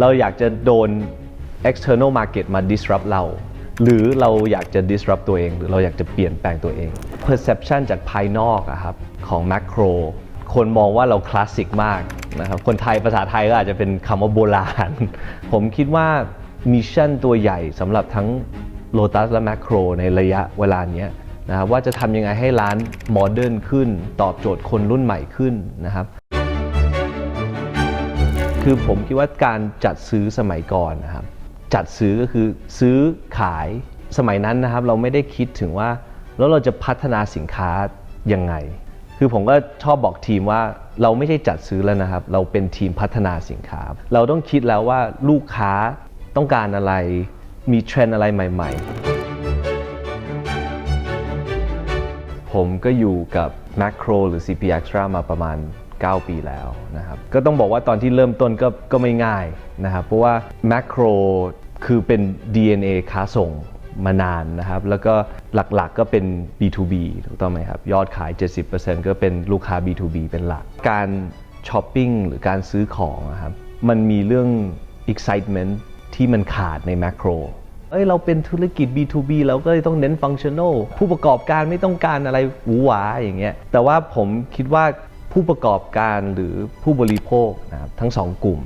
เราอยากจะโดน external market มา disrupt เรา หรือเราอยากจะ disrupt ตัวเอง หรือเราอยากจะเปลี่ยนแปลงตัวเอง perception จากภายนอกอะครับของ macro คนมองว่าเราคลาสสิกมากนะครับ คนไทยภาษาไทยก็อาจจะเป็นคำว่าโบราณ ผมคิดว่ามิชชั่นตัวใหญ่สำหรับทั้ง Lotus และ Macro ในระยะเวลานี้นะครับว่าจะทำยังไงให้ร้านโมเดิร์นขึ้น ตอบโจทย์คนรุ่นใหม่ขึ้นนะครับ คือผมคิดว่าการจัดซื้อสมัยก่อนนะครับจัดซื้อก็คือซื้อขายสมัยนั้นนะครับ เราไม่ได้คิดถึงว่า แล้วเราจะพัฒนาสินค้ายังไง คือผมก็ชอบบอกทีมว่าเราไม่ใช่จัดซื้อแล้วนะครับ เราเป็นทีมพัฒนาสินค้า เราต้องคิดแล้วว่าลูกค้าต้องการอะไร มีเทรนด์อะไรใหม่ ๆ ผมก็อยู่กับ Macro หรือ CP Extra มาประมาณ 9 ปีแล้วนะครับก็ต้องบอกว่าตอนที่เริ่มต้นก็ก็ไม่ง่ายนะครับเพราะว่า Macro คือเป็น DNA ค้าส่งมานานนะครับ แล้วก็หลักๆก็เป็น B2B ถูกต้องไหมครับ ยอดขาย 70%ก็เป็นลูกค้า B2B เป็นหลัก การช้อปปิ้งหรือการซื้อของนะครับมันมีเรื่อง excitement ที่มันขาดใน Macro เอ้ยเราเป็นธุรกิจ B2B เราก็เลยต้องเน้นฟังชั่น a ลผู้ประกอบการไม่ต้องการอะไรหวือหวาอย่างเงี้ยแต่ว่าผมคิดว่า ผู้ประกอบการหรือผู้บริโภคนะครับทั้งสองกลุ่ม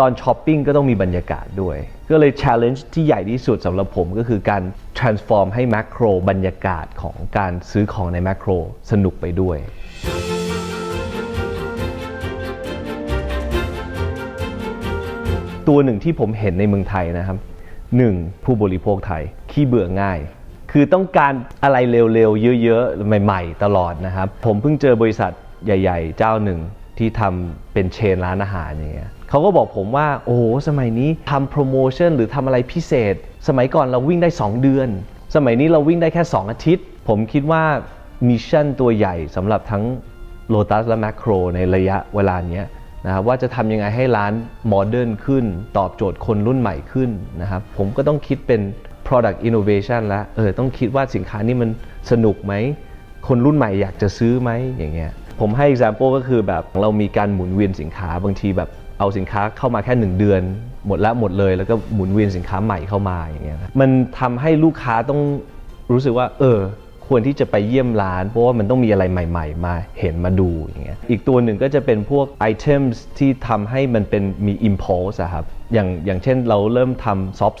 ตอนช้อปปิ้งก็ต้องมีบรรยากาศด้วย ก็เลย challenge ที่ใหญ่ที่สุดสำหรับผมก็คือการ transform ให้ macro บรรยากาศของการซื้อของใน macro สนุกไปด้วยตัวหนึ่งที่ผมเห็นในเมืองไทยนะครับหนึ่งผู้บริโภคไทย ขี้เบื่อง่าย คือต้องการอะไรเร็วๆ เยอะๆ ใหม่ๆ ตลอดนะครับ ผมเพิ่งเจอบริษัท ใหญ่ ๆ เจ้าหนึ่งที่ทำเป็นเชนร้านอาหารอย่างเงี้ยเขาก็บอกผมว่า โอ้โหสมัยนี้ทำโปรโมชั่นหรือทำอะไรพิเศษ สมัยก่อนเราวิ่งได้ 2 เดือน สมัยนี้เราวิ่งได้แค่ 2 อาทิตย์ ผมคิดว่ามิชชั่นตัวใหญ่สำหรับทั้ง Lotus และ Macro ในระยะเวลาเนี้ยนะครับว่าจะทำยังไงให้ร้านโมเดิร์นขึ้น ตอบโจทย์คนรุ่นใหม่ขึ้นนะครับ ผมก็ต้องคิดเป็น product innovation แล้วเออต้องคิดว่าสินค้านี้มันสนุกไหม คนรุ่นใหม่อยากจะซื้อไหมอย่างเงี้ย ผมให้ example ก็คือแบบเรามีการหมุนเวียนสินค้าบางทีแบบเอาสินค้าเข้ามาแค่ 1 เดือน หมดแล้วหมดเลย แล้วก็หมุนเวียนสินค้าใหม่เข้ามาอย่างเงี้ยมันทำให้ลูกค้าต้องรู้สึกว่า เออ ควรที่จะไปเยี่ยมร้าน เพราะว่ามันต้องมีอะไรใหม่ๆ มาเห็นมาดูอย่างเงี้ยอีกตัวหนึ่งก็จะเป็นพวกไอเทมที่ทำให้มันเป็นมี impulse อะครับอย่างอย่างเช่นเราเริ่มทำซอฟ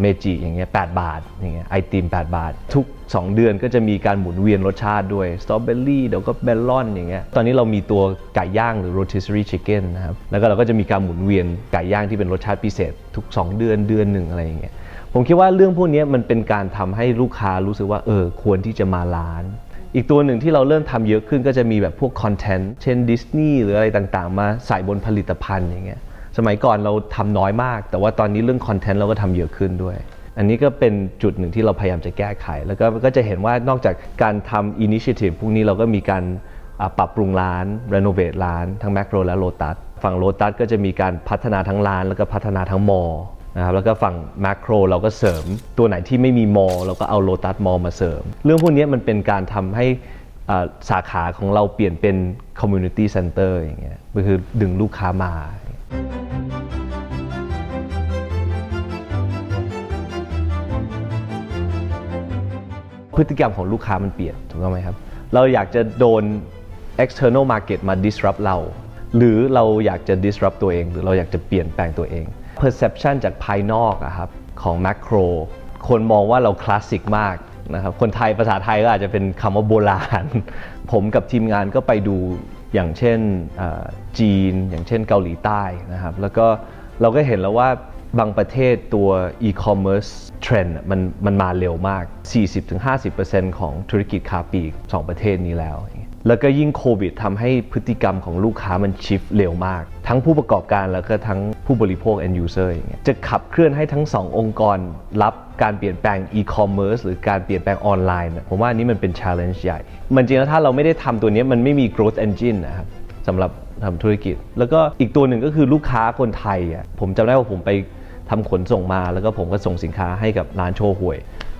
เมจิอย่างเงี้ย8บาทอย่างเงี้ยไอติม 8 บาท ทุก 2 เดือนก็จะมีการหมุนเวียนรสชาติด้วยสตรอเบอรี่เดี๋ยวก็เบลลอนอย่างเงี้ยตอนนี้เรามีตัวไก่ย่างหรือ rotisserie chicken นะครับแล้วก็เราก็จะมีการหมุนเวียนไก่ย่างที่เป็นรสชาติพิเศษ ทุก 2 เดือนเดือนหนึ่งอะไรอย่างเงี้ยผมคิดว่าเรื่องพวกนี้มันเป็นการทำให้ลูกค้ารู้สึกว่าเออควรที่จะมาร้านอีกตัวหนึ่งที่เราเริ่มทำเยอะขึ้นก็จะมีแบบพวกคอนเทนต์เช่นดิสนีย์หรืออะไรต่างๆ มาใส่บนผลิตภัณฑ์อย่างเงี้ย สมัยก่อนเราทำน้อยมาก แต่ว่าตอนนี้เรื่องคอนเทนต์เราก็ทำเยอะขึ้นด้วย อันนี้ก็เป็นจุดหนึ่งที่เราพยายามจะแก้ไข แล้วก็ก็จะเห็นว่านอกจากการทำอินิชิ i v e พวกนี้เราก็มีการปรับปรุงร้านรีโนเวทร้าน ทั้งแมคโครและโลตัสฝั่งโลตัสก็จะมีการพัฒนาทั้งร้าน แล้วก็พัฒนาทั้งมอนะครับแล้วก็ฝั่ง Macro เราก็เสริมตัวไหนที่ไม่มีมอลเราก็เอาโลตัสมอลมาเสริม เรื่องพวกนี้มันเป็นการทำให้สาขาของเราเปลี่ยนเป็น Community Center อย่างเงี้ยก็คือดึงลูกค้ามา พฤติกรรมของลูกค้ามันเปลี่ยนถูกต้องไหมครับ เราอยากจะโดน external market มา disrupt เรา หรือเราอยากจะ disrupt ตัวเอง หรือเราอยากจะเปลี่ยนแปลงตัวเอง perception จากภายนอกอะครับของ macro คนมองว่าเราคลาสสิกมากนะครับ คนไทยภาษาไทยก็อาจจะเป็นคำว่าโบราณ ผมกับทีมงานก็ไปดู อย่างเช่นจีน อย่างเช่นเกาหลีใต้นะครับแล้วก็เราก็เห็นแล้วว่าบางประเทศตัว e-commerce trend มันมันมาเร็วมาก 40-50%ของธุรกิจค้าปลีกสองประเทศนี้แล้ว แล้วก็ยิ่งโควิดทำให้พฤติกรรมของลูกค้ามันชิฟเร็วมาก ทั้งผู้ประกอบการแล้วก็ทั้งผู้บริโภค end user อย่างเงี้ยจะขับเคลื่อนให้ทั้งสององค์กร รับการเปลี่ยนแปลง e-commerce หรือการเปลี่ยนแปลงออนไลน์ผมว่าอันนี้มันเป็น challenge ใหญ่ มันจริงแล้วถ้าเราไม่ได้ทำตัวนี้มันไม่มี growth engine นะครับสำหรับทำธุรกิจ แล้วก็อีกตัวหนึ่งก็คือลูกค้าคนไทยอะผมจำได้ว่าผมไปทำขนส่งมาแล้วก็ผมก็ส่งสินค้าให้กับร้านโชห่วย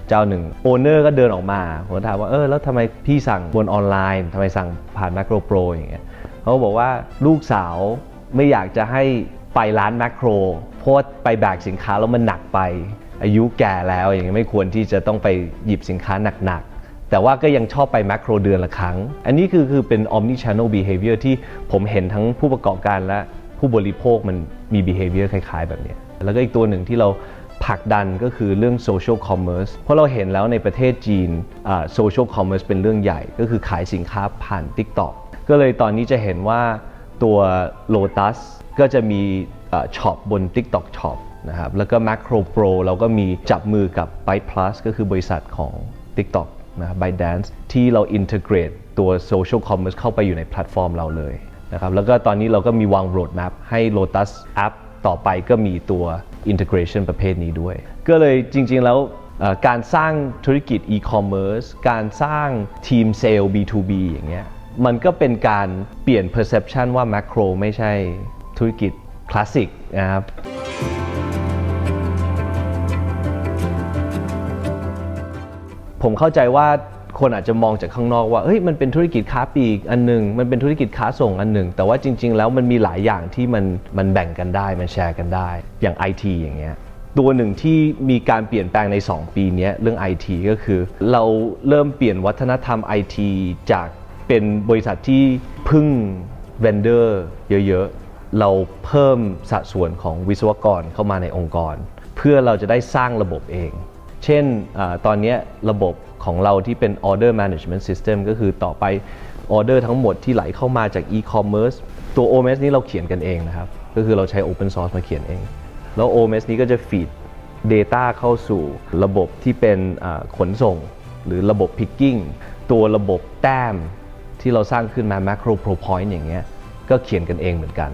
เจ้าหนึ่งโอเนอร์ก็เดินออกมาผมถามว่าเออแล้วทำไมพี่สั่งบนออนไลน์ทำไมสั่งผ่าน Macro Pro อย่างเงี้ยเขาบอกว่าลูกสาวไม่อยากจะให้ไปร้าน Macro เพเพราะว่าไปแบกสินค้าแล้วมันหนักไป อายุแก่แล้วอย่างเงี้ยไม่ควรที่จะต้องไปหยิบสินค้าหนักๆ แต่ว่าก็ยังชอบไปแมคโครเดือนละครั้ง อันนี้คือคือเป็น omni channel behavior ที่ผมเห็นทั้งผู้ประกอบการและผู้บริโภคมันมี behavior คล้ายๆ แบบเนี้ยแล้วก็อีกตัวหนึ่งที่เรา ผลักดันก็คือเรื่อง social commerce เพราะเราเห็นแล้วในประเทศจีน social commerce เป็นเรื่องใหญ่ ก็คือขายสินค้าผ่าน TikTok ก็เลยตอนนี้จะเห็นว่าตัว Lotus ก็จะมีช็อปบน TikTok Shop นะครับแล้วก็ Macro Pro เราก็มีจับมือกับ Byte Plus ก็คือบริษัทของ TikTok นะครับ ByteDance ที่เรา integrate ตัว social commerce เข้าไปอยู่ในแพลตฟอร์มเราเลยนะครับแล้วก็ตอนนี้เราก็มีวาง roadmap ให้ Lotus App ต่อไปก็มีตัว integration ประเภทนี้ด้วย ก็เลยจริง ๆ แล้วการสร้างธุรกิจ e-commerce การสร้างทีมเซลล์ B2B อย่างเงี้ยมันก็เป็นการเปลี่ยน perception ว่า macro ไม่ใช่ธุรกิจคลาสสิกนะครับผมเข้าใจว่า คนอาจจะมองจากข้างนอกว่าเฮ้ยมันเป็นธุรกิจค้าปลีกอันหนึ่งมันเป็นธุรกิจค้าส่งอันหนึ่งแต่ว่าจริง ๆ แล้วมันมีหลายอย่างที่มันมันแบ่งกันได้มันแชร์กันได้ อย่าง IT อย่างเงี้ยตัวหนึ่งที่มีการเปลี่ยนแปลงใน 2 ปีนี้เรื่อง IT ก็คือ เราเริ่มเปลี่ยนวัฒนธรรม IT จากเป็นบริษัทที่พึ่งเวนเดอร์เยอะๆ เราเพิ่มสัดส่วนของวิศวกรเข้ามาในองค์กร เพื่อเราจะได้สร้างระบบเอง เช่นอตอนนี้ระบบของเราที่เป็น order management system ก็คือต่อไปออเดอร์ทั้งหมดที่ไหลเข้ามาจาก e-commerce ตัว OMS นี้เราเขียนกันเองนะครับ ก็คือเราใช้ open source มาเขียนเอง แล้ว OMS นี้ก็จะ feed data เข้าสู่ระบบที่เป็นขนส่ง หรือระบบ picking ตัวระบบแต้มที่เราสร้างขึ้นมา macro pro point อย่างเงี้ยก็เขียนกันเองเหมือนกัน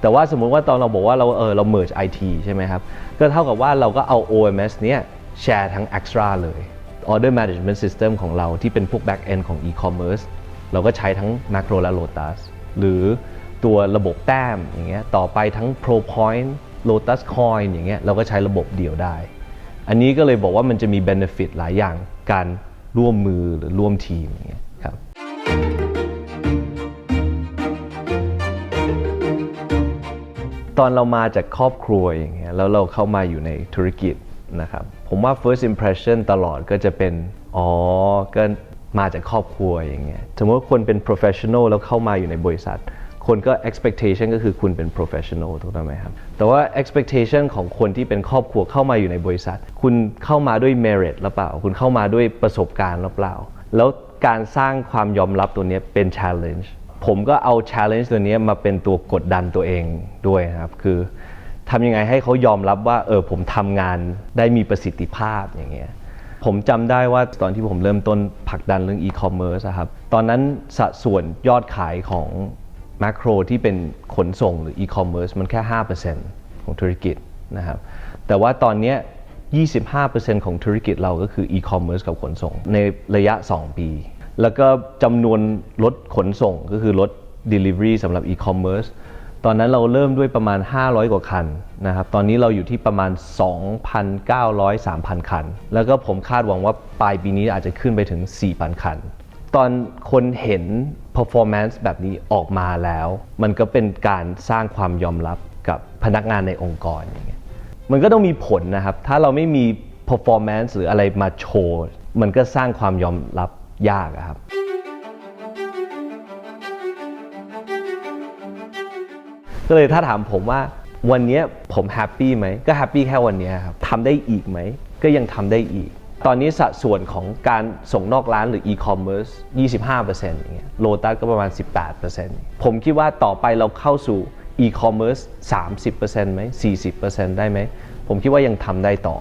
แต่ว่าสมมุติว่าตอนเราบอกว่าเราเออเรา merge IT ใช่ไหมครับ ก็เท่ากับว่าเราก็เอา OMS เนี้ย แชร์ทั้ง extra เลย order management system ของเราที่เป็นพวก back end ของ e-commerce เราก็ใช้ทั้ง macro และ lotus หรือตัวระบบแต้มอย่างเงี้ยต่อไปทั้ง pro point lotus coin อย่างเงี้ยเราก็ใช้ระบบเดียวได้ อันนี้ก็เลยบอกว่ามันจะมี benefit หลายอย่างการร่วมมือหรือร่วมทีมอย่างเงี้ยครับตอนเรามาจากครอบครัวอย่างเงี้ยแล้วเราเข้ามาอยู่ในธุรกิจนะครับ ผมว่า first impression ตลอดก็จะเป็น อ๋อ ก็มาจากครอบครัวอย่างเงี้ยสมมติว่าคนเป็น professional แล้วเข้ามาอยู่ในบริษัท คนก็ expectation ก็คือคุณเป็น professional ถูกต้องไหมครับ แต่ว่า expectation ของคนที่เป็นครอบครัวเข้ามาอยู่ในบริษัท คุณเข้ามาด้วย merit หรือเปล่า คุณเข้ามาด้วยประสบการณ์หรือเปล่า แล้วการสร้างความยอมรับตัวนี้เป็น challenge ผมก็เอา challenge ตัวนี้มาเป็นตัวกดดันตัวเองด้วยครับ คือ ทำยังไงให้เขายอมรับว่าเออผมทำงานได้มีประสิทธิภาพอย่างเงี้ยผมจำได้ว่าตอนที่ผมเริ่มต้นผลักดันเรื่อง e-commerce อะครับตอนนั้นสัดส่วนยอดขายของ macro ที่เป็นขนส่งหรือ e-commerce มันแค่ 5%ของธุรกิจนะครับแต่ว่าตอนนี้ย25%ของธุรกิจเราก็คือ e-commerce กับขนส่ง ในระยะ 2 ปี แล้วก็จำนวนรถขนส่งก็คือรถ delivery สำหรับ e-commerce ตอนนั้นเราเริ่มด้วยประมาณ 500 กว่าคันนะครับ ตอนนี้เราอยู่ที่ประมาณ 2,900 3,000 คัน แล้วก็ผมคาดหวังว่าปลายปีนี้อาจจะขึ้นไปถึง 4,000 คัน ตอนคนเห็น performance แบบนี้ออกมาแล้ว มันก็เป็นการสร้างความยอมรับกับพนักงานในองค์กรอย่างเงี้ย มันก็ต้องมีผลนะครับ ถ้าเราไม่มี performance หรืออะไรมาโชว์ มันก็สร้างความยอมรับยากครับ ก็เลยถ้าถามผมว่าวันนี้ผมแฮปปี้ไหมก็แฮปปี้แค่วันนี้ครับทำได้อีกไหม ก็ยังทำได้อีก ตอนนี้สัดส่วนของการส่งนอกร้านหรือ e-commerce 25%อย่างเงี้ยโลตัสก็ประมาณ 18%ผมคิดว่าต่อไปเราเข้าสู่ e-commerce 30%ไหม40%ได้ไหม ผมคิดว่ายังทำได้ต่อ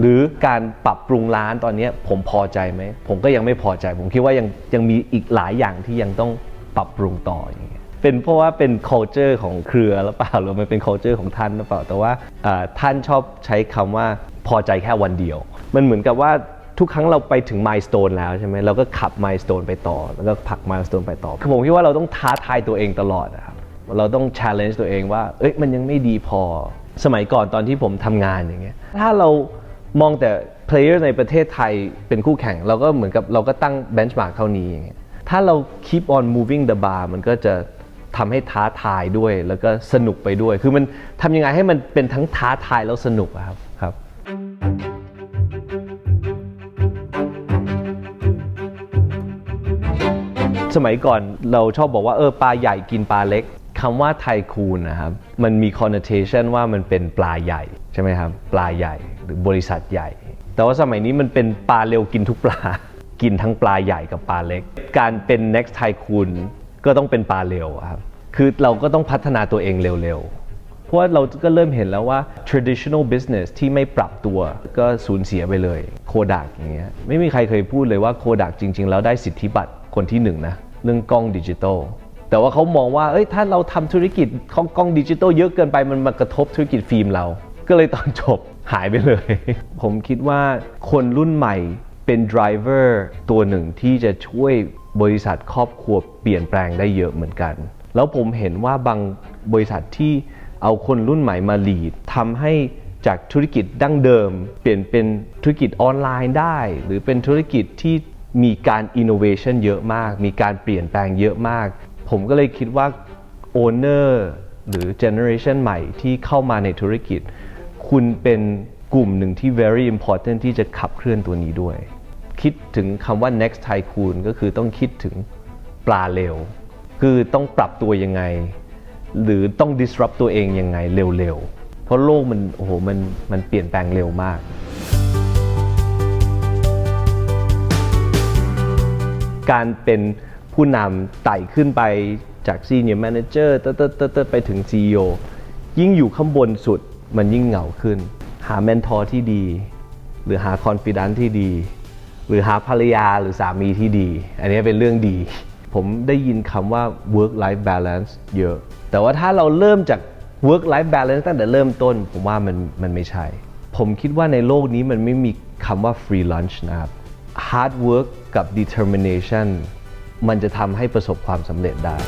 หรือการปรับปรุงร้านตอนนี้ผมพอใจไหม ผมก็ยังไม่พอใจ ผมคิดว่ายังยังมีอีกหลายอย่างที่ยังต้องปรับปรุงต่ออย่างเงี้ย เป็นเพราะว่าเป็น culture ของเครือหรือเปล่าหรือมันเป็น culture ของท่านหรือเปล่า แต่ว่าอ่าท่านชอบใช้คำว่าพอใจแค่วันเดียว มันเหมือนกับว่าทุกครั้งเราไปถึง milestone แล้วใช่ไหมเราก็ขับ milestone ไปต่อ แล้วก็ผลัก milestone ไปต่อคือผมคิดว่าเราต้องท้าทายตัวเองตลอดนะครับเราต้อง challenge ตัวเองว่าเอ้ยมันยังไม่ดีพอ สมัยก่อนตอนที่ผมทำงานอย่างเงี้ยถ้าเรามองแต่ player ในประเทศไทยเป็นคู่แข่ง เราก็เหมือนกับเราก็ตั้ง benchmark เท่านี้อย่างเงี้ยถ้าเรา keep on moving the bar มันก็จะ ทำให้ท้าทายด้วย แล้วก็สนุกไปด้วย คือมันทำยังไงให้มันเป็นทั้งท้าทายแล้วสนุกครับครับสมัยก่อนเราชอบบอกว่าเออปลาใหญ่กินปลาเล็กคำว่าไทคูนนะครับมันมี connotation ว่ามันเป็นปลาใหญ่ใช่ไหมครับปลาใหญ่หรือบริษัทใหญ่ แต่ว่าสมัยนี้มันเป็นปลาเร็วกินทุกปลา กินทั้งปลาใหญ่กับปลาเล็ก การเป็น next tycoon ก็ต้องเป็นปลาเร็วครับคือเราก็ต้องพัฒนาตัวเองเร็วๆ เพราะว่าเราก็เริ่มเห็นแล้วว่า traditional business ที่ไม่ปรับตัวก็สูญเสียไปเลยโคดักอย่างเงี้ยไม่มีใครเคยพูดเลยว่าโคดักจริง ๆ แล้วได้สิทธิบัตรคนที่หนึ่งนะเรื่องกล้องดิจิตอลแต่ว่าเขามองว่าเอ้ยถ้าเราทำธุรกิจของกล้องดิจิตอลเยอะเกินไปมันมากระทบธุรกิจฟิล์มเรา ก็เลยตอนจบหายไปเลย ผมคิดว่าคนรุ่นใหม่เป็น driver ตัวหนึ่งที่จะช่วย บริษัทครอบครัวเปลี่ยนแปลงได้เยอะเหมือนกัน แล้วผมเห็นว่าบางบริษัทที่เอาคนรุ่นใหม่มา lead ทำให้จากธุรกิจดั้งเดิม เปลี่ยนเป็นธุรกิจออนไลน์ได้ หรือเป็นธุรกิจที่มีการ innovation เยอะมาก มีการเปลี่ยนแปลงเยอะมาก ผมก็เลยคิดว่า owner หรือ generation ใหม่ที่เข้ามาในธุรกิจ คุณเป็นกลุ่มหนึ่งที่ very important ที่จะขับเคลื่อนตัวนี้ด้วย คิดถึงคำว่า next tycoon ก็คือต้องคิดถึงปลาเร็ว คือต้องปรับตัวยังไง หรือต้อง disrupt ตัวเองยังไงเร็วๆ เพราะโลกมันโอ้โหมันมันเปลี่ยนแปลงเร็วมาก การเป็นผู้นำไต่ขึ้นไปจาก Senior Manager เติร์ดๆไปถึง CEO ยิ่งอยู่ข้างบนสุดมันยิ่งเหงาขึ้น หาเมนทอร์ที่ดี หรือหาคอนฟิ dence ที่ดี หรือหาภรรยาหรือสามีที่ดี อันนี้เป็นเรื่องดี ผมได้ยินคำว่า work life balance เยอะ แต่ว่าถ้าเราเริ่มจาก work life balance ตั้งแต่เริ่มต้น ผมว่ามันมันไม่ใช่ ผมคิดว่าในโลกนี้มันไม่มีคำว่า free lunch นะครับ hard work กับ determination มันจะทำให้ประสบความสำเร็จได้